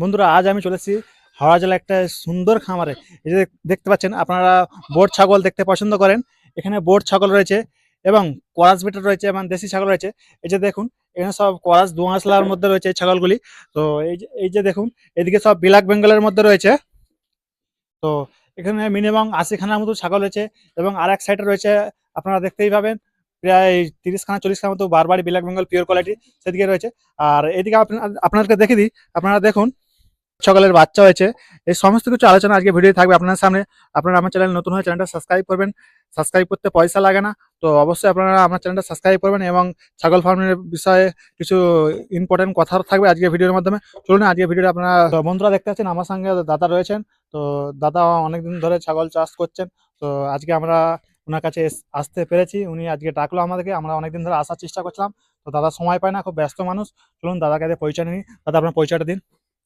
বন্ধুরা, আজ আমি চলেছি হাওড়া জেলা একটা সুন্দর খামারে। এই যে দেখতে পাচ্ছেন, আপনারা বোট ছাগল দেখতে পছন্দ করেন। এখানে বোট ছাগল রয়েছে এবং করাস বিটার রয়েছে এবং দেশি ছাগল রয়েছে। এই যে দেখুন, এখানে সব করাস দোঁয়াশলার মধ্যে রয়েছে এই ছাগলগুলি। তো এই যে এই যে দেখুন, এদিকে সব বিলাক বেঙ্গলের মধ্যে রয়েছে। তো এখানে মিনিমাম আশিখানার মতো ছাগল রয়েছে এবং আর এক সাইডে রয়েছে, আপনারা দেখতেই পাবেন, প্রায় তিরিশ খানা চল্লিশ খানা মতো বারবারই বিলাক বেঙ্গল পিওর কোয়ালিটি সেদিকে রয়েছে। আর এদিকে আপনা- আপনাদেরকে দেখে দিই, আপনারা দেখুন সকালের বাচ্চা হয়েছে। এই সমস্ত কিছু আলোচনা আজকে ভিডিও থাকবে আপনার সামনে। আপনারা আমার চ্যানেল নতুন হয়ে চ্যানেলটা সাবস্ক্রাইব করবেন। সাবস্ক্রাইব করতে পয়সা লাগে না। তো অবশ্যই আপনারা আমার চ্যানেলটা সাবস্ক্রাইব করবেন এবং ছাগল ফার্মের বিষয়ে কিছু ইম্পর্টেন্ট কথা থাকবে আজকে ভিডিওর মাধ্যমে। চলুন আজকে ভিডিওটা আপনারা বন্ধুরা দেখতে পাচ্ছেন, আমার সঙ্গে দাদা রয়েছেন। তো দাদা অনেকদিন ধরে ছাগল চাষ করছেন। তো আজকে আমরা ওনার কাছে আসতে পেরেছি। উনি আজকে ডাকলো আমাদেরকে। আমরা অনেকদিন ধরে আসার চেষ্টা করছিলাম। তো দাদা সময় পায় না, খুব ব্যস্ত মানুষ। চলুন, দাদাকে দিয়ে পরিচয় নিই। দাদা, আপনার পরিচয়টা দিন।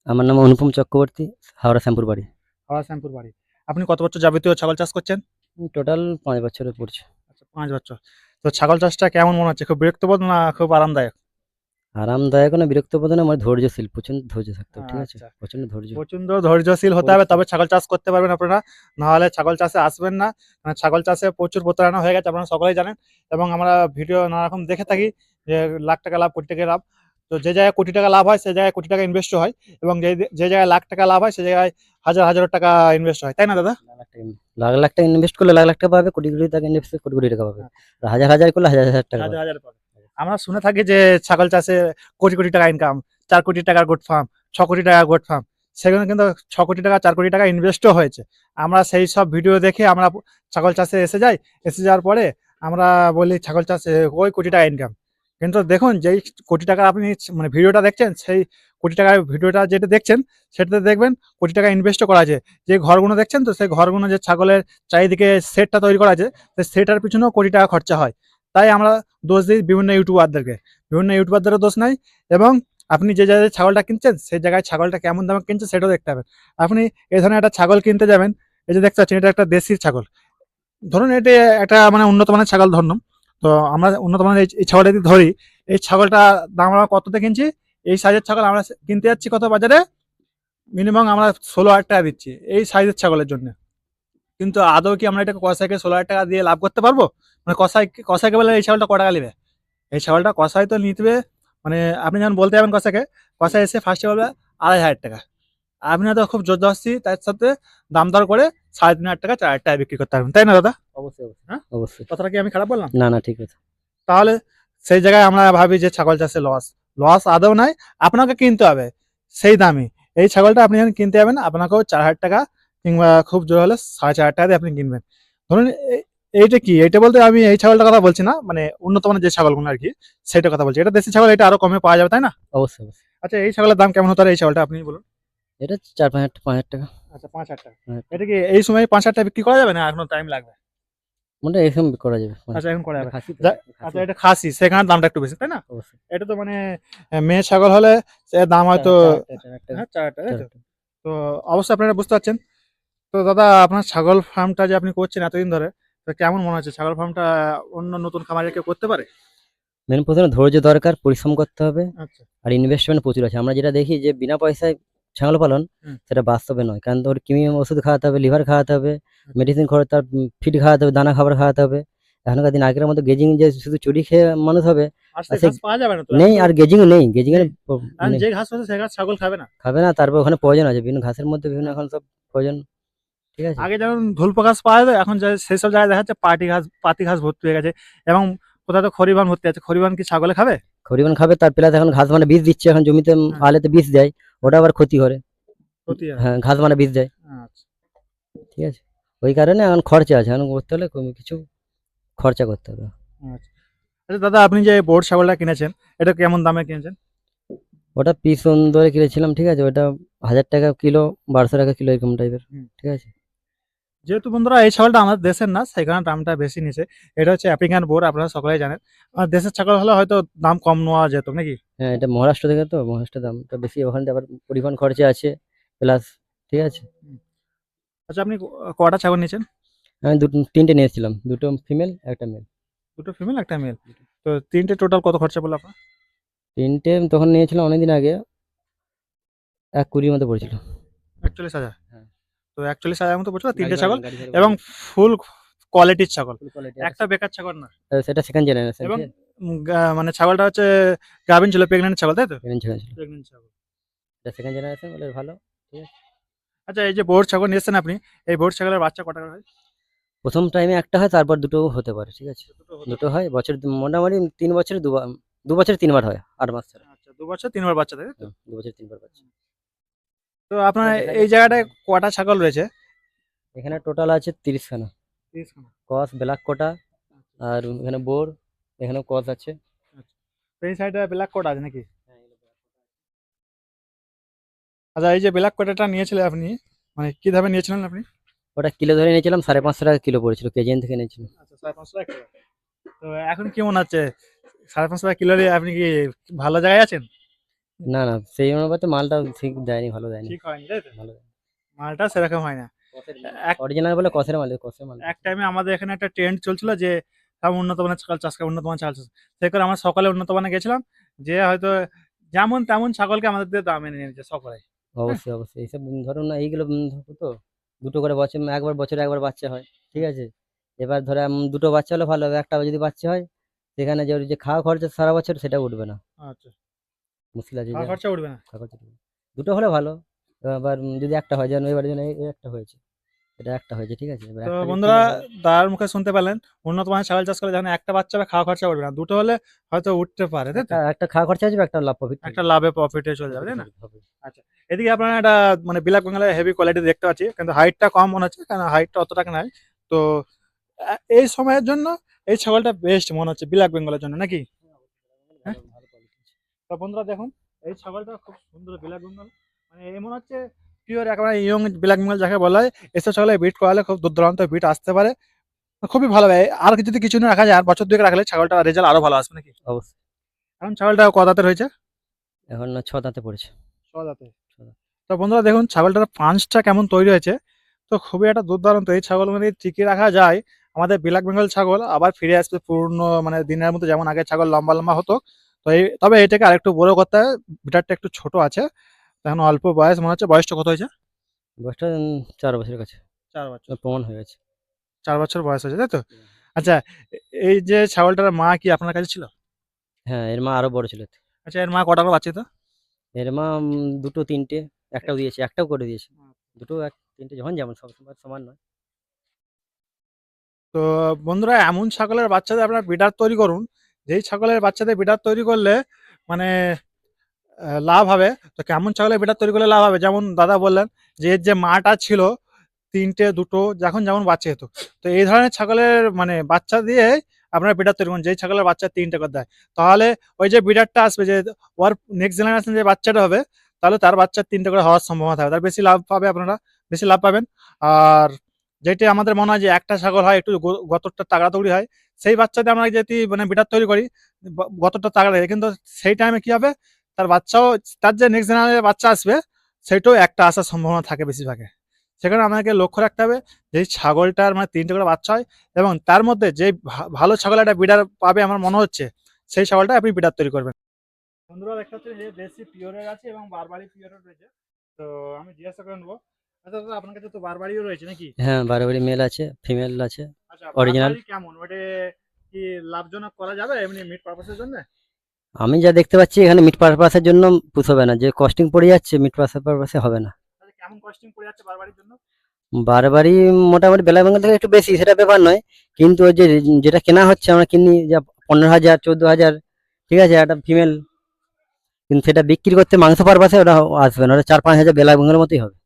আমার নাম অনুপম চক্রবর্তী হাওড়া শ্যামপুর বাড়ি। হাওড়া শ্যামপুর বাড়ি। আপনি কত বছর যাবতীয় ছাগল চাষ করছেন? টোটাল পাঁচ বছরে পড়ছে। আচ্ছা পাঁচ বছর। তো ছাগল চাষটা কেমন মনে হচ্ছে খুব বিরক্তবোধ না খুব আরামদায়ক? আরামদায়ক না বিরক্তবোধ না আমার ধৈর্যশীল প্রচণ্ড ধৈর্য থাকতে হবে, ঠিক আছে? আচ্ছা। প্রচণ্ড ধৈর্য। প্রচণ্ড ধৈর্যশীল হতে হবে তবে ছাগল চাষ করতে পারবেন আপনারা। নাহলে ছাগল চাষে আসবেন না মানে ছাগল চাষে প্রচুর প্রতারণা হয়ে গেছে আপনারা সকলেই জানেন। এবং আমরা ভিডিও নানা রকম দেখে থাকি যে লাখ টাকা লাভ কোটি টাকা লাভ। তো যে জায়গায় কোটি টাকা লাভ হয় সে জায়গায় কোটি টাকা ইনভেস্ট হয় এবং যে যে জায়গায় লাখ টাকা লাভ হয় সে জায়গায় হাজার হাজার টাকা ইনভেস্ট হয়। তাই না দাদা? লাখ লাখ টাকা ইনভেস্ট করলে লাখ লাখ টাকা পাবে কোটি কোটি টাকা ইনভেস্ট কোটি কোটি টাকা পাবে। হাজার হাজার করলে হাজার হাজার টাকা হাজার হাজার পাবে। আমরা শুনে থাকি যে ছাগল চাষে কোটি কোটি টাকা ইনকাম চার কোটি টাকার গোট ফার্ম ছ কোটি টাকা গোট ফার্ম সেখানে কিন্তু ছ কোটি টাকা চার কোটি টাকা ইনভেস্টও হয়েছে। আমরা সেই সব ভিডিও দেখে আমরা ছাগল চাষে এসে যাই এসে যাওয়ার পরে আমরা বলি ছাগল চাষে ওই কোটি টাকা ইনকাম কিন্তু দেখুন, যেই কোটি টাকা আপনি মানে ভিডিওটা দেখছেন, সেই কোটি টাকার ভিডিওটা যেটা দেখছেন, সেটাতে দেখবেন কোটি টাকা ইনভেস্টও করা আছে। যে ঘরগুলো দেখছেন তো, সেই ঘরগুলো যে ছাগলের চারিদিকে সেটটা তৈরি করা আছে, সেই সেটার পিছনেও কোটি টাকা খরচা হয়। তাই আমরা দোষ দিই বিভিন্ন ইউটিউবারদেরকে। বিভিন্ন ইউটিউবারদেরও দোষ নাই এবং আপনি যে জায়গায় ছাগলটা কিনছেন, সেই জায়গায় ছাগলটা কেমন দামে কিনছে সেটাও দেখতে হবে আপনি এই ধরনের একটা ছাগল কিনতে যাবেন, এই যে দেখতে পাচ্ছেন, এটা একটা দেশি ছাগল। ধরুন, এটা একটা মানে উন্নত মানের ছাগল ধরুন। তো আমরা উন্নত মানের এই- ছাগলটা যদি ধরি, এই ছাগলটা দাম আমরা কততে কিনছি? এই সাইজের ছাগল আমরা কিনতে যাচ্ছি কত বাজারে? মিনিমাম আমরা ষোলো হাজার টাকা দিচ্ছি এই সাইজের ছাগলের জন্য। কিন্তু আদৌ কি আমরা এটাকে কষাইকে ষোলো হাজার টাকা দিয়ে লাভ করতে পারব? মানে কষাই কষাইকে বলে এই ছাগলটা ক টাকা নেবে? এই ছাগলটা কষাই তো নিতে মানে আপনি যখন বলতে যাবেন কষাকে কষাই এসে ফার্স্টে বলবে আড়াই হাজার টাকা। আপনি হয়তো খুব জোরদস্তি তার সাথে দাম দর করে সাড়ে তিন হাজার টাকা, চার হাজার টাকা বিক্রি করতে পারবেন। তাই না দাদা? অবশ্যই অবশ্যই। হ্যাঁ? অবশ্যই। কথাটা কি আমি খারাপ বললাম? না না ঠিক আছে। তাহলে সেই জায়গায় আমরা ভাবি যে ছাগল চাষে লস লস আদৌ নাই আপনাকে কিনতে হবে। সেই দামে এই ছাগলটা আপনি যখন কিনতে যাবেন আপনাকেও চার হাজার টাকা কিংবা খুব জোর হলে সাড়ে চার হাজার টাকা দিয়ে আপনি কিনবেন। ধরুন এইটা কি? এইটা বলতে আমি এই ছাগলটার কথা বলছি না মানে উন্নত মানের যে ছাগলগুলো আর কি সেটা কথা বলছি। এটা দেশি ছাগল এটা আরও কমে পাওয়া যাবে তাই না? অবশ্যই অবশ্যই। আচ্ছা এই ছাগলের দাম কেমন হতে পারে এই ছাগলটা আপনি বলুন? এটা চার পাঁচ হাজার পাঁচ হাজার টাকা। আচ্ছা পাঁচ হাজার টাকা। হ্যাঁ। এটা কি এই সময় পাঁচ হাজার টাকা বিক্রি করা যাবে না এখনও টাইম লাগবে? মোটামুটি এরকম করা যাবে। আচ্ছা এখন করা যাবে। আচ্ছা এটা খাসি সেখানে দামটা একটু বেশি তাই না? এটা তো মানে মেয়ে ছাগল হলে দাম হয়তো হ্যাঁ। তো? অবশ্যই আপনারা বুঝতে পারছেন। তো দাদা আপনার ছাগল ফার্মটা যে আপনি করছেন এতদিন ধরে তো কেমন মনে হচ্ছে? ছাগল ফার্মটা অন্য নতুন খামারে কেউ করতে পারে? মেন প্রথমে ধৈর্য দরকার পরিশ্রম করতে হবে। আচ্ছা। আর ইনভেস্টমেন্ট প্রচুর আছে। আমরা যেটা দেখি যে বিনা পয়সায় ছাগল পালন সেটা বাস্তবে নয়। কারণ তোর কিমি ওষুধ খাওয়াতে হবে লিভার খাওয়াতে হবে মেডিসিন খরচ তার ফিড খাওয়াতে হবে দানা খাবার খাওয়াতে হবে। এখনকার দিন আগের মতো গেজিং যে শুধু চুরি খেয়ে মানুষ হবে যাবে নেই আর গেজিং নেই। গেজিং এর নেই। যে ঘাস পাচ্ছে সে ঘাস ছাগল খাবে না। খাবে না তারপর ওখানে প্রয়োজন আছে। বিভিন্ন ঘাসের মধ্যে বিভিন্ন এখন সব প্রয়োজন। ঠিক আছে? আগে যেমন ধুলপো ঘাস পাওয়া যায় এখন যে- সেই সব জায়গায় দেখা যাচ্ছে পাটি ঘাস পাতি ঘাস ভর্তি হয়ে গেছে। এবং কোথাও তো খরিবান ভর্তি আছে। খরিবান কি ছাগলে খাবে? খরিবান খাবে তার প্লাস এখন ঘাস মানে বীজ দিচ্ছে। এখন জমিতে হ্যাঁ। আলেতে বীজ দেয়। ওটা আবার ক্ষতি করে। ক্ষতি হয়। হ্যাঁ ঘাস মানে বীজ দেয়। আচ্ছা। ঠিক আছে? ওই কারণে এখন খরচা আছে। এখন করতে হলে কোনো কিছু খরচা করতে হবে। আচ্ছা। আচ্ছা দাদা আপনি যে বোর্ড ছাগলটা কিনেছেন এটা কেমন দামে কিনেছেন? ওটা পিস ধরে কিনেছিলাম ঠিক আছে? ওটা হাজার টাকা কিলো বারোশো টাকা কিলো এরকম টাইপের হুম। ঠিক আছে? যেহেতু বন্ধুরা এই ছাগলটা আমাদের দেশের না সেখানে দামটা বেশি নিছে এটা হচ্ছে আফ্রিকান বোর আপনারা সকলেই জানেন। আর দেশের ছাগল হলে হয়তো দাম কম নেওয়া যেত নাকি? হ্যাঁ এটা মহারাষ্ট্র থেকে তো মহারাষ্ট্রের দামটা বেশি ওখানে আবার পরিবহন খরচা আছে প্লাস ঠিক আছে। আচ্ছা আপনি কটা ছাগল নিয়েছেন? আমি দুটো তিনটে নিয়েছিলাম দুটো ফিমেল একটা মেল দুটো ফিমেল একটা মেল তো তিনটে টোটাল কত খরচা পড়ল আপনার? তিনটে তখন নিয়েছিলাম অনেকদিন আগে এক কুড়ির মধ্যে পড়েছিল। একচল্লিশ হাজার। হ্যাঁ। তো একচল্লিশ হাজার মতো পড়ছিল তিনটে ছাগল এবং ফুল কোয়ালিটির ছাগল। একটা বেকার ছাগল না। সেটা সেকেন্ড জেনারেশন এবং মানে ছাগলটা হচ্ছে গাভিন ছিল প্রেগনেন্ট ছাগল তাই তো? প্রেগনেন্ট ছাগল এটা সেকেন্ড জেনারেশন বলে ভালো আচ্ছা এই যে বোর ছাগল নিয়েছেন আপনি এই বোর ছাগলের বাচ্চা কটা করে হয়? প্রথম টাইমে একটা হয় তারপর দুটো হতে পারে ঠিক আছে? দুটো হয় বছর মোটামুটি তিন বছরে দুবার দু বছরে তিনবার হয় আট মাস ছাড়া। আচ্ছা দু বছর তিনবার বাচ্চা তাই তো? হুম, দু বছরে তিনবার বাচ্চা। তো আপনার এই জায়গাটায় কটা ছাগল রয়েছে? এখানে টোটাল আছে তিরিশখানা। কস ব্ল্যাক কোটা আর এখানে বোর এখানে কস আছে। তো এই সাইডে ব্ল্যাক কোট আছে নাকি? আচ্ছা এই যে ব্ল্যাক কোটাটা নিয়েছিলেন আপনি মানে কি ভাবে নিয়েছিলেন আপনি? ওটা কিলো ধরে নিয়েছিলাম সাড়ে পাঁচশো টাকা কিলো পড়েছিল কেজিএন থেকে নিয়েছিলাম। আচ্ছা সাড়ে পাঁচশো টাকা। তো এখন কেমন আছে? সাড়ে পাঁচশো টাকা কিলো আপনি কি ভালো জায়গায় আছেন? না না সেই অনুপাতে মালটা ঠিক দেয়নি ভালো দেয়নি। ঠিক হয়নি তাই তো? ভালো মালটা সেরকম হয় না। অরিজিনাল বলে কসের মাল কসের মাল। এক টাইমে আমাদের এখানে একটা ট্রেন্ড চলছিল যে সব উন্নত মানের ছাগল চাষ করে উন্নত মানের ছাগল চাষ। সেই করে আমরা সকালে উন্নত মানে গেছিলাম যে হয়তো যেমন তেমন ছাগলকে আমাদের দিয়ে দাম এনে নিয়েছে সকলে। অবশ্যই অবশ্যই। এইসব ধরুন না এইগুলো তো দুটো করে বছর একবার বছরে একবার বাচ্চা হয় ঠিক আছে? এবার ধরে দুটো বাচ্চা হলে ভালো হবে একটা যদি বাচ্চা হয় সেখানে যে যে খাওয়া খরচা সারা বছর সেটা উঠবে না। আচ্ছা। মুশকিল আছে খরচা উঠবে না। খরচা উঠবে দুটো হলে ভালো। আবার উম যদি একটা হয় যেন এবার যেন একটা হয়েছে। এটা একটা হয়েছে ঠিক আছে? এবার তো বন্ধুরা তার মুখে শুনতে পেলেন উন্নত মানের ছাগল চাষ করলে যখন একটা বাচ্চা খাওয়া খরচা উঠবে না। দুটো হলে হয়তো উঠতে পারে তাই একটা খাওয়া খরচা আসবে একটা লাভ প্রফিট একটা লাভে প্রফিটে চলে যাবে তাই না? আচ্ছা এদিকে আপনারা একটা মানে বিলাক বাংলায় হেভি কোয়ালিটি দেখতে পাচ্ছি কিন্তু হাইটটা কম মনে হচ্ছে কারণ হাইটটা অত টাকা নাই। তো এই সময়ের জন্য এই ছাগলটা বেস্ট মনে হচ্ছে বিলাক বেঙ্গলের জন্য নাকি? হ্যাঁ? তো বন্ধুরা দেখুন এই ছাগলটা খুব সুন্দর বিলাক বেঙ্গল। মানে এই মনে হচ্ছে পিওর একেবারে ইয়ং বিলাক বেঙ্গল যাকে বলা হয়। এসব ছাগলে বিট করালে খুব দূর দূরান্ত বিট আসতে পারে। খুবই ভালো হবে আর যদি কিছু দিন রাখা যায় আর বছর দুয়েক রাখলে ছাগলটা রেজাল্ট আরও ভালো আসবে নাকি? অবশ্যই। এখন ছাগলটা কত দাঁতের হয়েছে এখন না ছ দাঁতে পড়েছে। ছ দাঁতে। তো বন্ধুরা দেখুন ছাগলটার পাঁচটা কেমন তৈরি হয়েছে। তো খুবই একটা দুর্দান্ত। এই ছাগল মানে টিকিয়ে রাখা যায় আমাদের বিলাক বেঙ্গল ছাগল আবার ফিরে আসবে পূর্ণ মানে দিনের মতো যেমন আগে ছাগল লম্বা লম্বা হতো তো এই তবে এটাকে আরেকটু বড় করতে হবে বিটারটা একটু ছোট আছে। এখন অল্প বয়স মনে হচ্ছে বয়সটা কত হয়েছে? বয়সটা চার বছরের কাছে। চার বছর। প্রমাণ হয়ে গেছে। চার বছর বয়স হয়েছে তাই তো? আচ্ছা এই যে ছাগলটার মা কি আপনার কাছে ছিল? হ্যাঁ এর মা আরও বড় ছিল। আচ্ছা এর মা কটা করে বাচ্চা তো এর মা দুটো তিনটে একটাও দিয়েছে একটাও করে দিয়েছে। দুটো এক তিনটে যখন যেমন সব সময় সমান নয়। তো বন্ধুরা এমন ছাগলের বাচ্চাদের আপনার বিডার তৈরি করুন যেই ছাগলের বাচ্চাদের বিডার তৈরি করলে মানে লাভ হবে, তো কেমন ছাগলের বিডার তৈরি করলে লাভ হবে? যেমন দাদা বললেন যে, এর যে মাটা ছিল, তিনটে, দুটো যখন যেমন বাচ্চা হতো। তো এই ধরনের ছাগলের মানে বাচ্চা দিয়ে আপনারা বিডার তৈরি করুন, যেই ছাগলের বাচ্চা তিনটে করে দেয়। তাহলে ওই যে বিডারটা আসবে, যে ওর নেক্সট জেনারেশন যে বাচ্চাটা হবে, তাহলে তার বাচ্চা তিনটে করে হওয়ার সম্ভাবনা থাকবে। তার বেশি লাভ পাবে আপনারা, বেশি লাভ পাবেন। আর যেটি আমাদের মনে হয় যে, একটা ছাগল হয়, একটু গ- গতরটা তাগড়া হয় সেই বাচ্চাতে আমরা যদি মানে বিটার তৈরি করি গতটা তাগড়া লাগে কিন্তু সেই টাইমে কি হবে? তার বাচ্চাও, তার যে নেক্সট জেনারেশনের বাচ্চা আসবে সেটাও একটা আসার সম্ভাবনা থাকে বেশিরভাগে। সেখানে আমাদেরকে লক্ষ্য রাখতে হবে যে ছাগলটার মানে তিনটে করে বাচ্চা হয় এবং তার মধ্যে যে ভালো ছাগল একটা বিডার পাবে আমার মনে হচ্ছে, সেই ছাগলটা আপনি বিডার তৈরি করবেন। বন্ধুরা, দেখতে পাচ্ছেন যে দেশি পিওরের আছে এবং বারবারি পিওরের রয়েছে। তো আমি জিজ্ঞাসা করে নেব আচ্ছা দাদা আপনার কাছে তো বারবারিও রয়েছে নাকি? হ্যাঁ বারো মেল আছে ফিমেল আছে আচ্ছা Original? বারবারি কেমন? ওটা কি লাভজনক করা যাবে এমনি মিট পারপাসের জন্য? আমি যা দেখতে পাচ্ছি এখানে মিট পারপাসের জন্য পুষবে না যে কস্টিং পড়ে যাচ্ছে মিট পারপাসে হবে না। আচ্ছা কেমন কস্টিং পড়ে যাচ্ছে বারবারির জন্য? বারবারই মোটামুটি বেলা বেঙ্গল থেকে একটু বেশি সেটা ব্যাপার নয়। কিন্তু ওই যে যেটা কেনা হচ্ছে আমরা কিনি যা পনেরো হাজার চোদ্দ হাজার ঠিক আছে একটা ফিমেল কিন্তু সেটা বিক্রি করতে মাংস পারপাসে ওটা আসবে না ওটা চার পাঁচ হাজার বেলা বেঙ্গলের মতোই হবে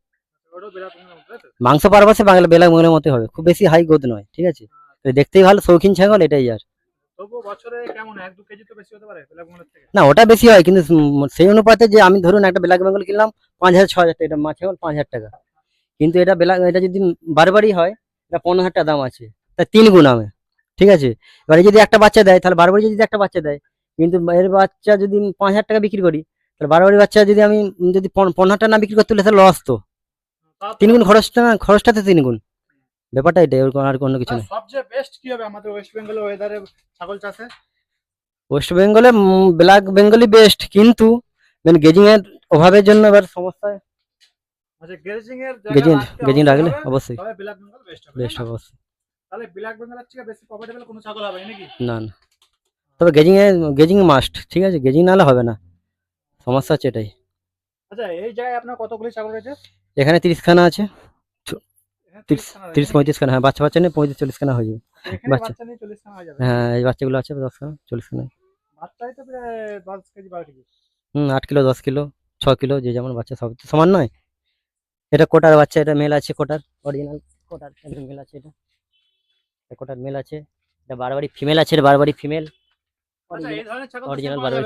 ওটাও বিরাট মনে হচ্ছে, তাই তো? মাংস পারপাসে বাংলা বেলা বেঙ্গলের মতোই হবে। খুব বেশি হাই গ্রোথ নয় ঠিক আছে? দেখতেই ভালো শৌখিন ছাগল এটাই আর। না ওটা বেশি হয় কিন্তু সেই অনুপাতে যে আমি ধরুন একটা ব্ল্যাক বেঙ্গল কিনলাম পাঁচ হাজার ছ হাজার টাকা এটা মাছ ছাগল পাঁচ হাজার টাকা। কিন্তু এটা বেলা এটা যদি বারবারই হয় এটা পনেরো হাজার টাকা দাম আছে। তা তিন গুণ আমি ঠিক আছে? এবারে যদি একটা বাচ্চা দেয় তাহলে বারবারই যদি একটা বাচ্চা দেয় কিন্তু এর বাচ্চা যদি পাঁচ হাজার টাকা বিক্রি করি তাহলে বারবারই বাচ্চা যদি আমি যদি পন- পনেরো হাজার টাকা না বিক্রি করতে হলে তাহলে লস তো- তিন গুণ খরচটা না খরচটাতে তিন গুণ ব্যাপারটা এটাই ওর কোনো- আর কোনো কিছু নেই। সবচেয়ে বেস্ট কি হবে আমাদের ওয়েস্ট বেঙ্গল ওয়েদারে ছাগল চাষে? ওয়েস্ট বেঙ্গলে ব্ল্যাক বেঙ্গলি বেস্ট কিন্তু মানে গেজিং এর অভাবের জন্য এবার সমস্যা আচ্ছা গেজিং এর গেজিং গেজিং রাখলে অবশ্যই। তবে ব্ল্যাক বেঙ্গল বেস্ট হবে বেস্ট অবশ্যই। তাহলে ব্ল্যাক বেঙ্গলের থেকে বেশি প্রফিটেবল কোনো ছাগল হবে না নাকি? না না। তবে গেজিং এ গেজিং মাস্ট ঠিক আছে? গেজিং নাহলে হবে না। সমস্যা হচ্ছে এটাই। আচ্ছা এই জায়গায় আপনার কতগুলি ছাগল রয়েছে? এখানে তিরিশ খানা আছে। এখানে তিরিশ 30 তিরিশ পঁয়ত্রিশ খানা হ্যাঁ বাচ্চা বাচ্চা নেই পঁয়ত্রিশ চল্লিশ খানা হয়ে যাবে। বাচ্চা। হয়ে হ্যাঁ এই বাচ্চাগুলো আছে দশ খানা চল্লিশ খানা। বাচ্চাই তো প্রায় দশ কেজি বারো কেজি। হুম আট কিলো দশ কিলো ছ কিলো যে যেমন বাচ্চা সব তো সমান নয়। এটা কোটার বাচ্চা এটা মেল আছে কোটার অরিজিনাল কোটার মেল আছে এটা। কোটার মেল আছে এটা বারবারই ফিমেল আছে এটা বারবারই ফিমেল।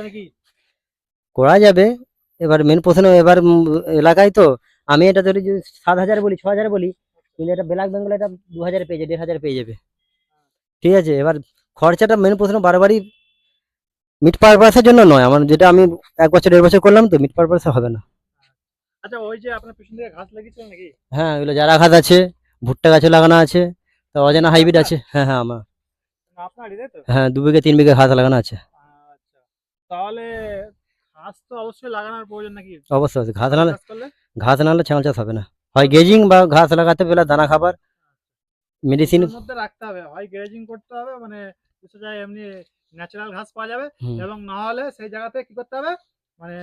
নাকি? করা যাবে এবার মেন প্রশ্ন এবার এলাকায় তো আমি এটা ধরি যদি সাত হাজার বলি ছ হাজার বলি কিন্তু এটা ব্ল্যাক বেঙ্গল এটা দু হাজার পেয়ে যাবে দেড় হাজার পেয়ে যাবে। ঠিক আছে এবার খরচাটা মেন প্রশ্ন বারবারই মিট পারপাসের জন্য নয়। আমার যেটা আমি এক বছর দেড় বছর করলাম তো মিট পারপাসে হবে না। আচ্ছা ওই যে আপনার পিছন দিকে ঘাস লাগিয়েছিলেন নাকি? হ্যাঁ ওগুলো যারা ঘাস আছে ভুট্টা গাছে লাগানো আছে তো অজানা হাইব্রিড আছে। হ্যাঁ হ্যাঁ আমার। হ্যাঁ দু বিঘে তিন বিঘে ঘাস লাগানো আছে। আচ্ছা তাহলে ঘাস তো অবশ্যই লাগানোর প্রয়োজন নাকি? অবশ্যই ঘাস নাহলে চাষ না হলে ছাগল চাষ হবে না। হয় গেজিং বা ঘাস লাগাতে পেলে দানা খাবার মেডিসিন মধ্যে রাখতে হবে। হয় গ্রেজিং করতে হবে মানে কিছু জায়গায় এমনি ন্যাচারাল ঘাস পাওয়া যাবে এবং না হলে সেই জায়গাতে কি করতে হবে মানে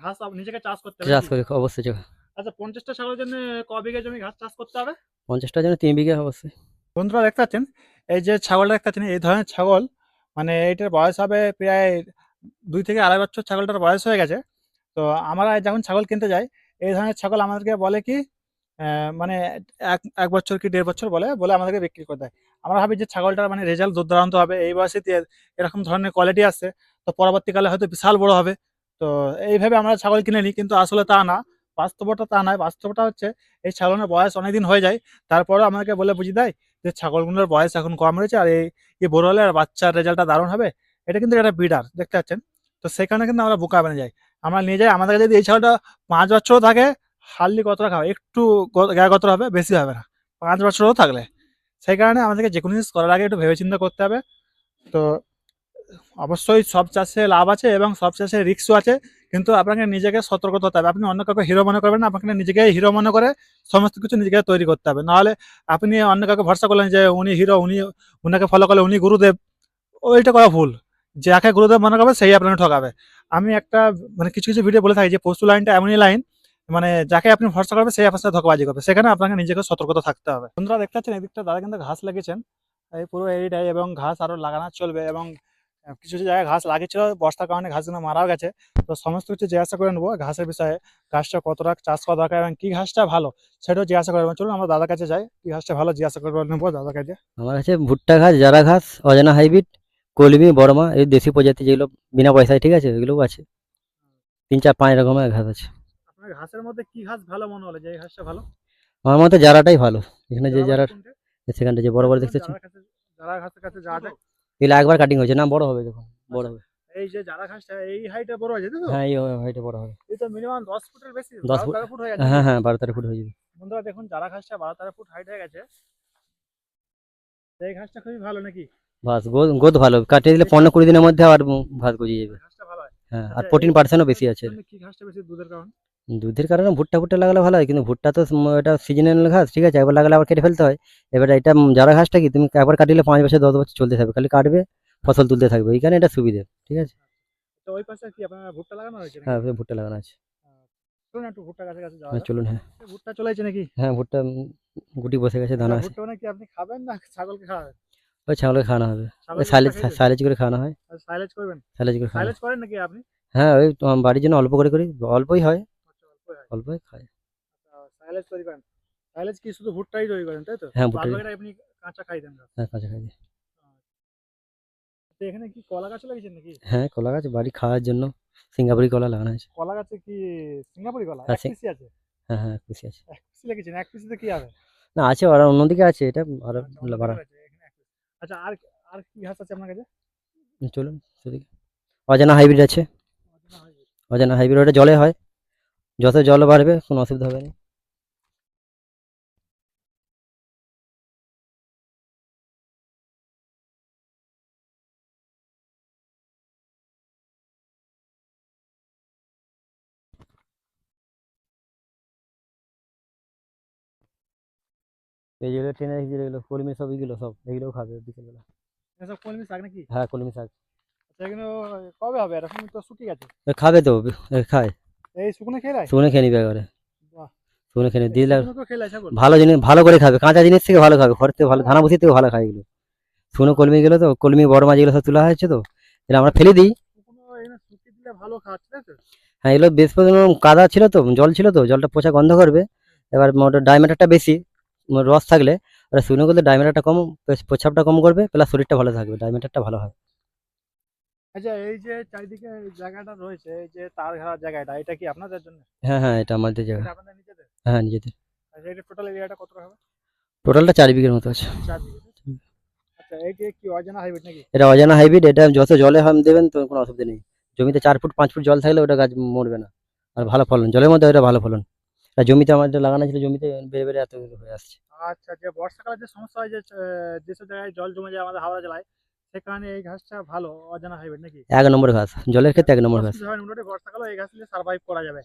ঘাস নিজেকে চাষ করতে হবে। চাষ করে অবশ্যই আচ্ছা পঞ্চাশটা ছাগলের জন্য ক বিঘা জমি ঘাস চাষ করতে হবে? পঞ্চাশটার জন্য তিন বিঘে অবশ্যই। বন্ধুরা দেখতে পাচ্ছেন এই যে ছাগলটা দেখতে পাচ্ছেন এই ধরনের ছাগল মানে এইটার বয়স হবে প্রায় দুই থেকে আড়াই বছর ছাগলটার বয়স হয়ে গেছে। তো আমরা যখন ছাগল কিনতে যাই এই ধরনের ছাগল আমাদেরকে বলে কি মানে এক এক বছর কি দেড় বছর বলে বলে আমাদেরকে বিক্রি করে দেয়। আমরা ভাবি যে ছাগলটার মানে রেজাল্ট দুর্দান্ত হবে, এই বয়সে এরকম ধরনের কোয়ালিটি আসছে তো পরবর্তীকালে হয়তো বিশাল বড় হবে। তো এইভাবে আমরা ছাগল কিনে নিই, কিন্তু আসলে তা না বাস্তবতা তা নয় বাস্তবতা হচ্ছে এই ছাগলের বয়স অনেকদিন হয়ে যায়, তারপরেও আমাদেরকে বলে বুঝিয়ে দেয় যে ছাগলগুলোর বয়স এখন কম রয়েছে আর এই এই বড় হলে আর বাচ্চার রেজাল্টটা দারুণ হবে। এটা কিন্তু একটা বিডার দেখতে পাচ্ছেন? তো সেখানে কিন্তু আমরা বোকা বেনে যাই। আমরা নিয়ে যাই। আমাদের কাছে যদি এই ছাগলটা পাঁচ বছরও থাকে হার্ডলি কতটা খাবে? একটু গায়ে কতটা হবে? বেশি হবে না। পাঁচ বছরও থাকলে। সেই কারণে আমাদেরকে যে কোনো জিনিস করার আগে একটু ভেবেচিন্তে করতে হবে। তো অবশ্যই সব চাষে লাভ আছে এবং সব চাষে রিস্কও আছে। কিন্তু আপনাকে নিজেকে সতর্ক হতে হবে। আপনি অন্য কাউকে হিরো মনে করবেন না। আপনাকে নিজেকে হিরো মনে করে সমস্ত কিছু নিজেকে তৈরি করতে হবে। নাহলে আপনি অন্য কাউকে ভরসা করলেন যে উনি হিরো উনি উনাকে ফলো করলে উনি গুরুদেব, ওইটা করা ভুল। যে যাকে গুরুদেব মনে করবে, সেই আপনাকে ঠকাবে। আমি একটা মানে কিছু কিছু ভিডিও বলে থাকি যে পশু লাইনটা এমনই লাইন মানে যাকে আপনি ভরসা করবে সেই আপনার সাথে ধোকাবাজি করবে। সেখানে আপনাকে নিজেকে সতর্কতা থাকতে হবে। বন্ধুরা দেখতে পাচ্ছেন এদিকটা দাদা কিন্তু ঘাস লাগিয়েছেন এই পুরো এরিয়াটাই এবং ঘাস আরও লাগানো চলবে এবং কিছু কিছু জায়গায় ঘাস লাগিয়েছিল। বর্ষার কারণে ঘাসগুলো মারাও গেছে। তো সমস্ত কিছু জিজ্ঞাসা করে নেব ঘাসের বিষয়ে। ঘাসটা কতটা, চাষ করা দরকার এবং কী ঘাসটা ভালো সেটাও জিজ্ঞাসা করব চলুন আমরা দাদার কাছে যাই। কী ঘাসটা ভালো জিজ্ঞাসা করে নেব দাদার কাছে আমার কাছে ভুট্টা ঘাস, জারা ঘাস, অজানা হাইব্রিড কলমি বড়মা এই দেশি প্রজাতি যেগুলো বিনা পয়সায় ঠিক আছে? এগুলোও আছে। তিন চার পাঁচ রকমের ঘাস আছে। আপনার ঘাসের মধ্যে কি ঘাস ভালো মনে হলো? যে এই ঘাসটা ভালো? আমার মতে জারাটাই ভালো। এখানে যে জারা? সেখানটা যে বড় বড় দেখতে জারা ঘাসের- জারা ঘাসের কাছে যাওয়া যায় এগুলো একবার কাটিং হয়েছে। না বড় হবে দেখুন। বড় হবে। এই যে জারা ঘাসটা এই হাইটে বড় হয়েছে তাই তো? হ্যাঁ এই হাইটে বড় হবে। এই তো মিনিমাম দশ ফুটের বেশি। 10 দশ ফুট। হয়ে গেছে। হ্যাঁ হ্যাঁ বারো তেরো ফুট হয়ে যাবে। বন্ধুরা দেখুন জারা ঘাসটা বারো তেরো ফুট হাইট হয়ে গেছে। এই ঘাসটা খুবই ভালো নাকি? বাস গোদ গোদ ভালো। কাটিয়ে দিলে পনেরো কুড়ি দিনের মধ্যে আবার ভাত গজিয়ে যাবে। হয়? হ্যাঁ আর আচ্ছা, প্রোটিন পার্সেন্টও বেশি আছে। কি ঘাসটা বেশি দুধের কারণে? ভুট্টা ভুট্টা লাগালে ভালো হয় কিন্তু ভুট্টা তো এটা সিজনাল ঘাস ঠিক আছে? একবার লাগালে আবার কেটে ফেলতে হয়। এবার এটা যারা ঘাসটা কি তুমি একবার কাটিলে পাঁচ বছর দশ বছর চলতে থাকবে। খালি কাটবে ফসল তুলতে থাকবে। এই কারণে এটা সুবিধে ঠিক আছে? তো ওই পাশে কি আপনার ভুট্টা লাগানো হয়েছে নাকি? হ্যাঁ ভুট্টা লাগানো আছে। চলুন একটু ভুট্টা গাছের কাছে যাওয়া হ্যাঁ চলুন হ্যাঁ। ভুট্টা চলেছে নাকি? হ্যাঁ ভুট্টা গুটি বসে গেছে দানা আছে। ভুট্টা মানে কি আপনি খাবেন না ছাগলকে খাওয়াবেন? ওই ছাগলকে খাওয়ানো হবে। Silage silage? করে খাওয়ানো হয়। সাইলেজ করবেন? সাইলেজ করে সাইলেজ করেন নাকি আপনি? হ্যাঁ। ওই বাড়ির জন্য অল্প করে করি। অল্পই হয়। আচ্ছা, অল্পই হয়। অল্পই খায়। সাইলেজ তৈরি করেন। সাইলেজ কি শুধু ভুট্টাই তৈরি করেন তাই তো? হ্যাঁ, ভুট্টাই। বাকিটা কাঁচা খাই দেন হ্যাঁ কাঁচা খাই দিই। তো এখানে কি কলা গাছ লাগিয়েছেন নাকি? হ্যাঁ কলা গাছ বাড়ি খাওয়ার জন্য সিঙ্গাপুরি কলা লাগানো আছে কলা গাছে কি সিঙ্গাপুরি কলা? হ্যাঁ, এক পিসি আছে? হ্যাঁ হ্যাঁ খুশি আছে। এক পিসি লাগিয়েছেন এক পিসিতে কি হবে? না আছে আর অন্যদিকে আছে এটা আরও আচ্ছা, বাড়া জায়গায় আছে, এখানে এক piece। আচ্ছা আর আর কি ঘাস আছে আপনার কাছে? চলুন সেদিকে। অজানা হাইব্রিড আছে। অজানা হাইব্রিড। ওটা জলে হয়। যত জল বাড়বে কোনো অসুবিধা হবে না। এই যেগুলো ট্রেনে যেগুলো কলমি সব এগুলো সব এগুলোও খাবে বিকেলবেলা। এসব কলমি শাক নাকি? হ্যাঁ কলমি শাক। সেগুলো কবে হবে? এরকম তো শুকিয়ে গেছে। খাবে তো খায়। এই শুকনো খেয়ে শুকনো খেয়ে নিবে শুকনো দিলে ভালো জিনিস ভালো করে খাবে। কাঁচা জিনিস থেকে ভালো খাবে। ঘর থেকে ভালো ধানা থেকে ভালো খায় এগুলো। শুকনো কলমি গুলো তো কলমি বড় মাছ এগুলো সব তোলা হয়েছে তো। এটা আমরা ফেলে দিই। ভালো খাচ্ছে হ্যাঁ এগুলো বেশ কাদা ছিল তো জল ছিল তো জলটা পচা গন্ধ করবে। এবার মোটা ডায়মিটারটা বেশি। রস থাকলে ওরা শুকনো করলে ডায়মিটারটা কম প্রস্রাবটা কম করবে প্লাস শরীরটা ভালো থাকবে ডায়মিটারটা ভালো হয়। আচ্ছা এই যে চারিদিকে জায়গাটা রয়েছে এই যে তার ঘেরা জায়গাটা এটা কি আপনাদের জন্য? হ্যাঁ হ্যাঁ এটা আমাদের জায়গা। আপনাদের নিজেদের? হ্যাঁ নিজেদের। আচ্ছা এটা টোটাল এরিয়াটা কত হবে? টোটালটা চার বিঘের মতো আছে। চার বিঘে আচ্ছা এই কি অজানা হাইব্রিড নাকি? এটা অজানা হাইব্রিড এটা যত জলে হাম দেবেন তো কোনো অসুবিধা নেই। জমিতে চার ফুট পাঁচ ফুট জল থাকলে ওটা গাছ মরবে না। আর ভালো ফলন জলের মধ্যে ওটা ভালো ফলন। জমিতে আমাদের লাগানো ছিল জমিতে বেড়ে বেড়ে এত হয়ে আসছে। আচ্ছা যে বর্ষাকালে যে সমস্যা হয় যে যেসব জায়গায় জল জমে যায় আমাদের হাওড়া জেলায় সে কারণে এই ঘাসটা ভালো অজানা হাইব্রিড নাকি? এক নম্বর ঘাস জলের ক্ষেত্রে এক নম্বর ঘাস। মোটামুটি বর্ষাকালে এই ঘাস দিয়ে সার্ভাইভ করা যাবে।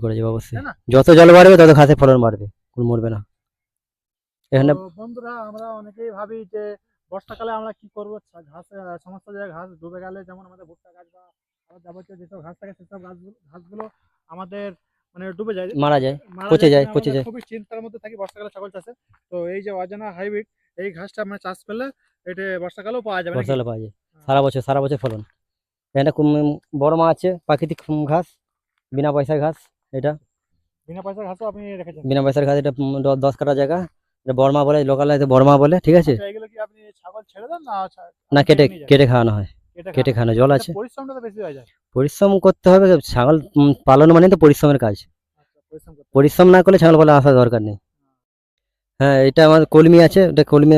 করে যাবে অবশ্যই। যত জল বাড়বে তত ঘাসের ফলন বাড়বে কোনো মরবে না। এখানে বন্ধুরা আমরা অনেকেই ভাবি যে বর্ষাকালে আমরা কি করব? ছা- ঘাস সমস্ত জায়গায় ঘাস ডুবে গেলে যেমন আমাদের ভুট্টা গাছ বা যাবতীয় যেসব ঘাস থাকে সেসব গাছগুলো ঘাসগুলো আমাদের মানে ডুবে যায়। মারা যায় পচে যায়, পচে যায়। খুবই চিন্তার মধ্যে থাকি বর্ষাকালে ছাগল চাষে। তো এই যে অজানা হাইব্রিড এই ঘাসটা আমরা চাষ করলে এটা বর্ষাকালেও পাওয়া যাবে বর্ষাকালে পাওয়া যায়। সারা বছর সারা বছর ফলন। এখানে কুম- বড় মা আছে প্রাকৃতিক ঘাস বিনা পয়সার ঘাস এটা। বিনা পয়সার ঘাসও আপনি রেখেছেন? বিনা পয়সার ঘাস এটা দশ কাটা জায়গা। এটা বর্মা বলে লোকাল বর্মা বলে ঠিক আছে? আচ্ছা, এগুলো কি আপনি ছাগল ছেড়ে দেন না না কেটে কেটে খাওয়ানো হয়। কেটে খান? জল আচ্ছা, আছে। পরিশ্রমটা তো বেশি হয়ে যায়। পরিশ্রম করতে হবে ছাগল পালন মানে তো পরিশ্রমের কাজ। আচ্ছা, পরিশ্রম না করলে ছাগল পালন আসা দরকার নেই। হ্যাঁ এটা আমার কলমি আছে এটা কলমি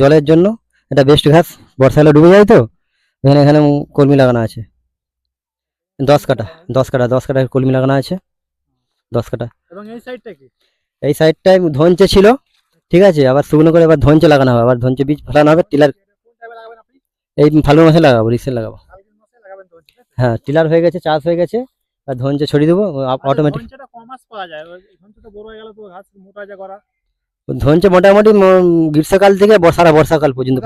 জলের জন্য। এটা বেস্ট ঘাস বর্ষাকালে ডুবে যায় তো এখানে এখানে কলমি লাগানো আছে। দশ কাটা দশ কাটা দশ কাটা কলমি লাগানো আছে। দশ কাটা। এবং এই সাইডটা কি? এই সাইডটায় ধনচে ছিল ঠিক আছে আবার শুকনো করে আবার ধনচে লাগানো হবে। আবার ধনচে বীজ ফেলানো হবে টিলার কোন টাইমে লাগাবেন আপনি এই ফাল্গুন মাসে লাগাবো রিসেন্ট লাগাবো। হ্যাঁ টিলার হয়ে গেছে চাষ হয়ে গেছে আর ধনচে ছড়িয়ে দেবো অটোমেটিক করা। ধনচে মোটামুটি গ্রীষ্মকাল থেকে সারা বর্ষাকাল পর্যন্ত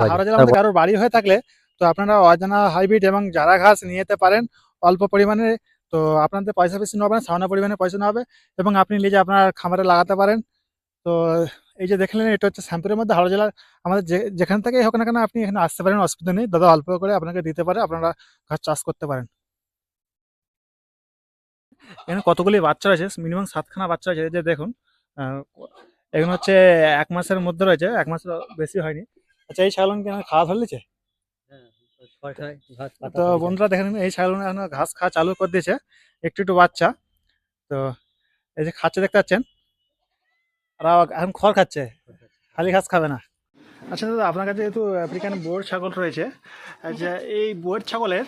কারোর বাড়ি হয়ে থাকলে তো আপনারা অজানা হাইব্রিড এবং জারা ঘাস নিয়ে যেতে পারেন অল্প পরিমাণে তো আপনাদের পয়সা বেশি নেওয়া হবে না সামান্য পরিমাণে পয়সা হবে এবং আপনি নিজে আপনার খামারে লাগাতে পারেন। তো এই যে দেখলেন, এটা হচ্ছে শ্যামপুরের মধ্যে হাওড়া জেলার আমাদের যেখান থেকে হোক না কেন আপনি এখানে আসতে পারেন, অসুবিধা নেই। দাদা অল্প করে আপনাকে দিতে পারে, আপনারা ঘাস চাষ করতে পারেন। এখানে কতগুলি বাচ্চা রয়েছে? মিনিমাম সাতখানা বাচ্চা এই যে দেখুন এগুলো হচ্ছে এক মাসের মধ্যে রয়েছে, এক মাসের বেশি হয়নি। আচ্ছা এই ছাগল কি খাওয়া ধরলেছে তো বন্ধুরা দেখেন, এই ছাগল এখন ঘাস খাওয়া চালু করে দিয়েছে, একটু একটু বাচ্চা। তো এই যে খাচ্ছে, দেখতে পাচ্ছেন? আর এখন খড় খাচ্ছে। খালি ঘাস খাবে না। আচ্ছা দাদা আপনার কাছে যেহেতু আফ্রিকান বোর ছাগল রয়েছে আচ্ছা এই বোর ছাগলের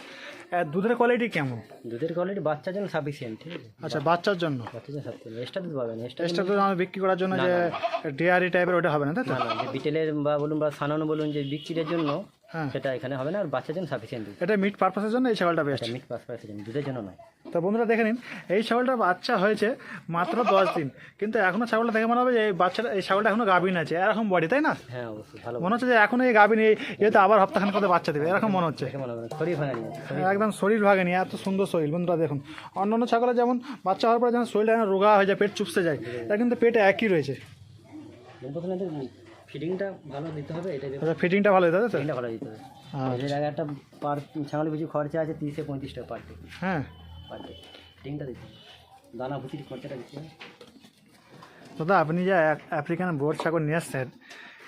দুধের কোয়ালিটি কেমন? দুধের কোয়ালিটি বাচ্চার জন্য সাফিসিয়েন্ট আচ্ছা বাচ্চার জন্য? বাচ্চার জন্য সাফিসিয়েন্ট এক্সট্রা দুধ পাবেন এক্সট্রা তো আমার বিক্রি করার জন্য যে ডেয়ারি টাইপের ওটা হবে না তাই তো? যে বিটেলের বা বলুন বা সানানো বলুন যে বিক্রির জন্য হ্যাঁ। সেটা এখানে হবে না আর বাচ্চার জন্য সাফিসিয়েন্ট এটা মিট পারপাসের জন্য এই ছাগলটা বেস্ট মিট পাস পাসের জন্য দুধের জন্য নয়। তো বন্ধুরা দেখে নিন এই ছাগলটা বাচ্চা হয়েছে মাত্র দশ দিন কিন্তু এখনও ছাগলটা দেখে মনে হবে যে এই বাচ্চাটা এই ছাগলটা এখনও গাভিন আছে এরকম বডি তাই না? ভালো মনে হচ্ছে যে এখনও এই গাভিন এই যেহেতু আবার হপ্তাখান করে বাচ্চা দেবে এরকম মনে হচ্ছে। হবে একদম শরীর ভাগেনি এত সুন্দর শরীর বন্ধুরা দেখুন। অন্যান্য ছাগলের যেমন বাচ্চা হওয়ার পরে যেমন শরীরটা রোগা হয়ে যায় পেট চুপসে যায় এটা কিন্তু পেটে একই রয়েছে। ফিডিংটা ভালো দিতে হবে এটা আচ্ছা ফিটিংটা ভালো তাই তো? ফিডিংটা ভালো দিতে হবে। আগে একটা পার ছাগলের পিছু খরচা আছে তিরিশে পঁয়ত্রিশ টাকা পার হ্যাঁ। দাদা, আপনি যে আফ্রিকান বোর্ড ছাগল নিয়ে আসছেন,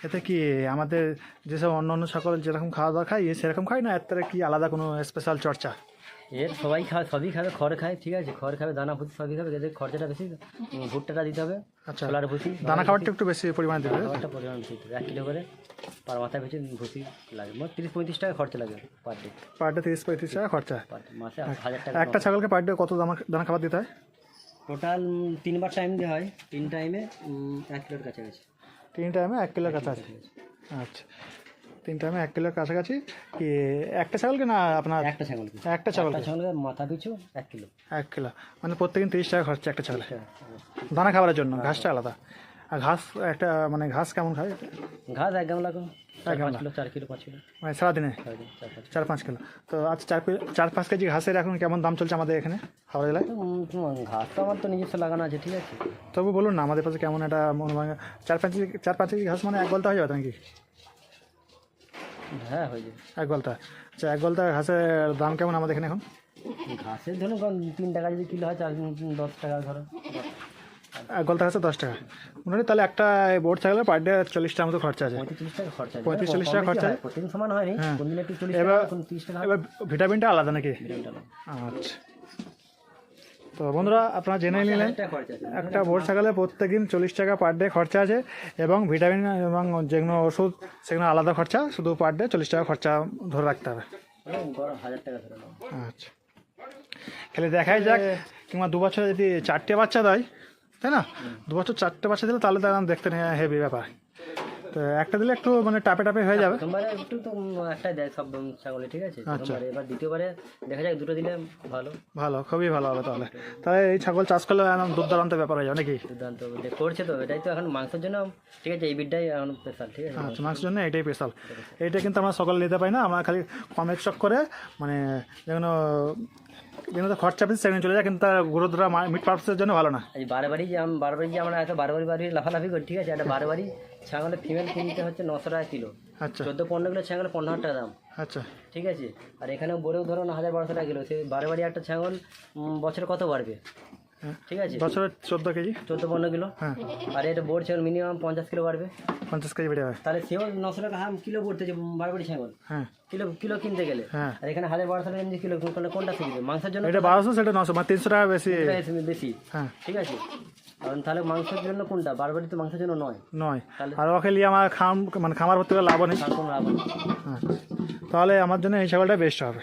এতে কি আমাদের যেসব অন্য অন্য ছাগল যেরকম খাওয়া দাওয়া খাই সেরকম খাই না? এর কি আলাদা কোনো স্পেশাল চর্চা? এর সবাই খায় সবই খাবে খড় খায় ঠিক আছে খড় খাবে দানা ভুচি সবই খাবে এদের খরচাটা বেশি ভুট্টাটা দিতে হবে আচ্ছা ছোলার ভুসি দানা খাবারটা একটু বেশি পরিমাণে হবে খাবারটা পরিমাণ বেশি দিতে হবে এক কিলো করে পার মাথায় বেশি ভুসি লাগে মোট তিরিশ পঁয়ত্রিশ টাকা খরচা লাগে পার ডে পার ডে তিরিশ পঁয়ত্রিশ টাকা খরচা। পার মাসে হাজার টাকা একটা ছাগলকে পার ডে কত দানা দানা খাবার দিতে হয়? টোটাল তিনবার টাইম দেওয়া হয় তিন টাইমে এক কিলোর কাছাকাছি। তিন টাইমে এক কিলোর কাছাকাছি। আচ্ছা। তিন টাইমে এক কিলোর কাছাকাছি। কি একটা ছাগলকে না আপনার? একটা ছাগলকে। একটা ছাগল ছাগলের মাথা পিছু এক কিলো। এক কিলো। মানে প্রত্যেকদিন তিরিশ টাকা খরচা একটা ছাগলে টাকা। দানা খাবারের জন্য ঘাসটা আলাদা। আর ঘাস একটা মানে ঘাস কেমন খায় ঘাস এক গামলা মানে সারাদিনে? চার পাঁচ কিলো। তো আজ চার চার পাঁচ কেজি ঘাসের এখন কেমন দাম চলছে আমাদের এখানে হাওড়া জেলায়? ঘাস তো আমার তো নিজস্ব লাগানো আছে ঠিক আছে। তবু বলুন না আমাদের পাশে কেমন একটা চার পাঁচ চার পাঁচ কেজি ঘাস মানে এক গলতা হয়ে যাবে নাকি? হ্যাঁ হয়ে যাবে। এক গলতা। আচ্ছা এক গলতা ঘাসের দাম কেমন আমাদের এখানে এখন? ঘাসের ধরুন তিন টাকা যদি কিলো হয় চার দশ টাকা ধরো। এক গলতা ঘাসে দশ টাকা। মোটামুটি তাহলে একটা বোর্ড থাকলে পার ডে চল্লিশ টাকা মতো খরচা আছে। পঁয়ত্রিশ টাকা খরচা পঁয়ত্রিশ, চল্লিশ টাকা খরচা প্রতিদিন সমান হয়নি। হ্যাঁ। এবার ভিটামিনটা আলাদা নাকি? আচ্ছা। তো বন্ধুরা আপনারা জেনে নিলেন। একটা বর্ষাকালে ছাগলে প্রত্যেকদিন চল্লিশ টাকা পার ডে খরচা আছে এবং ভিটামিন এবং যেগুলো ওষুধ সেগুলো আলাদা খরচা শুধু পার ডে চল্লিশ টাকা খরচা ধরে রাখতে হবে। আচ্ছা। খালি দেখাই যাক কিংবা দু বছর যদি চারটে বাচ্চা দেয় তাই না? দু বছর চারটে বাচ্চা দিলে তাহলে তার দেখতে নেই হেভি ব্যাপার। তো একটা দিলে একটু মানে টাপে টাপে হয়ে যাবে। প্রথমবারে একটু তো উম, একটাই দেয় সব ছাগলে ঠিক আছে? আচ্ছা। এবার দ্বিতীয়বারে দেখা যাক দুটো দিলে ভালো। ভালো খুবই ভালো হবে তাহলে। তাহলে এই ছাগল চাষ করলে একদম দুর্দান্ত ব্যাপার হয়ে যাবে নাকি? দুর্দান্ত করছে তো এটাই তো এখন মাংসের জন্য ঠিক আছে? এই বিটটাই এখন স্পেশাল ঠিক আছে? আচ্ছা মাংসের জন্য এটাই স্পেশাল এটা কিন্তু আমরা সকলে নিতে পারি না আমরা খালি কম স্টক করে মানে যেগুলো যেগুলো খরচা বেশি সেখানে চলে যায় কিন্তু তার গুরুত্বটা মিট পারপাসের জন্য ভালো না। আজ বারবারই যে আমি বারবারই যে আমরা এত বারবারই বারবারই লাফালাফি করি ঠিক আছে? একটা বারবারই ছাগলের ফিমেল কিনতে হচ্ছে নশো টাকা কিলো। আচ্ছা। চোদ্দ পনেরো কিলো ছাগলের পনেরো হাজার টাকা দাম। আচ্ছা। ঠিক আছে? আর এখানে বলেও ধরুন হাজার বারোশো টাকা কিলো। সে বারবারই একটা ছাগল বছরে কত বাড়বে। ঠিক আছে? বছরে চোদ্দ কেজি। চোদ্দ পনেরো কিলো? হ্যাঁ। আর এটা বোর্ড ছাগল মিনিমাম পঞ্চাশ কিলো বাড়বে। পঞ্চাশ কেজি বেড়ে যাবে তাহলে সেও নশো টাকা হাম কিলো পড়তেছে বারবারই ছাগল। হ্যাঁ। কিলো কিলো কিনতে গেলে। হ্যাঁ। আর এখানে হাজার বারোশো টাকা কিলো কোনটা কোনটা সুবিধা মাংসের জন্য এটা বারোশো সেটা নশো মানে তিনশো টাকা বেশি। বেশি- হ্যাঁ। ঠিক আছে? কারণ তাহলে মাংসের জন্য কোনটা? বারবারই তো মাংসের জন্য নয়। নয়। তাহলে আর ওকে নিয়ে আমার খাম মানে খামার ভর্তি করে লাভ নেই। কোনো লাভ নেই। হ্যাঁ। তাহলে আমার জন্য এই ছাগলটা বেস্ট হবে।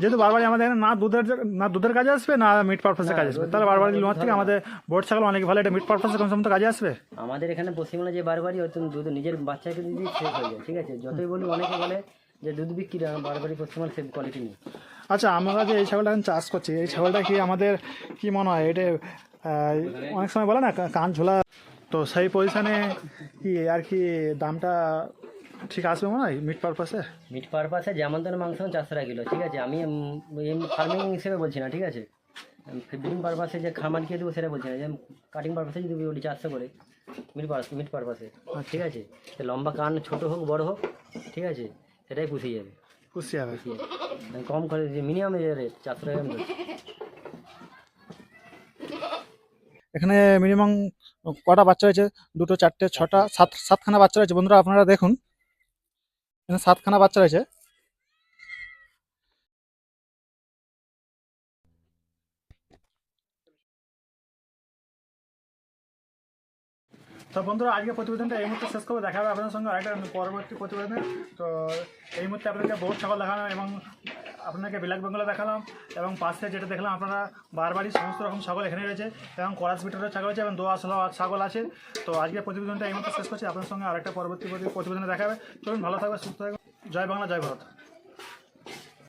যেহেতু বারবারই আমাদের এখানে না দুধের না দুধের কাজে আসবে না মিট পারপাসের কাজে আসবে। তাহলে বারবার লোয়ার থেকে আমাদের বোর্ড ছাগল অনেক ভালো এটা মিট পারপাসে সময় কাজে আসবে? আমাদের এখানে পশ্চিমবঙ্গে যে বারবারই হয়তো দুধ নিজের বাচ্চাকে যদি শেষ হয়ে যায় ঠিক আছে? যতই বলি অনেকে বলে যে দুধ বিক্রি বারবারই পশ্চিমবঙ্গ সেম কোয়ালিটি নেই? আচ্ছা আমরা যে এই ছাগলটা এখন চাষ করছি এই ছাগলটা কি আমাদের কি মনে হয়? এটা অনেক সময় বলে না কান ঝোলা। তো সেই পজিশনে কি আর কি দামটা ঠিক আসবে মনে হয়? মিট পারপাসে মিট পারপাসে যেমন তেমন মাংস চারশো টাকা কিলো ঠিক আছে? আমি ফার্মিং হিসেবে বলছি না ঠিক আছে? ফিডিং পারপাসে যে খামার খেয়ে দেবো সেটা বলছি না যে কাটিং পারপাসে যদি বলি চারশো করে মিট পারপাস মিট পারপাসে ঠিক আছে? সে লম্বা কান ছোট হোক বড় হোক ঠিক আছে? সেটাই পুষিয়ে যাবে। পুষিয়ে যাবে। আমি কম করে যে মিনিমাম রেট চারশো টাকা এখানে মিনিমাম কটা বাচ্চা হয়েছে দুটো চারটে ছটা সাত সাতখানা বাচ্চা রয়েছে। বন্ধুরা আপনারা দেখুন। এখানে সাতখানা বাচ্চা রয়েছে। তো বন্ধুরা আজকে প্রতিবেদনটা এই মুহূর্তে শেষ করব। দেখা হবে আপনাদের সঙ্গে আরেকটা পরবর্তী প্রতিবেদনে। তো এই মুহূর্তে আপনাদেরকে বহুত ছাগল দেখালাম এবং আপনাকে ব্ল্যাক বেঙ্গলে দেখালাম এবং পাশে যেটা দেখলাম, আপনারা বারবারই সমস্ত রকম ছাগল এখানে রয়েছে এবং করাস বিটারের ছাগল আছে এবং দোয়া ছাগল আছে। তো আজকে প্রতিবেদনটা এই মুহূর্তে শেষ করছি। আপনার সঙ্গে আরেকটা পরবর্তী প্রতিবেদনে দেখাবে। চলুন, ভালো থাকবে সুস্থ থাকবে জয় বাংলা, জয় ভারত।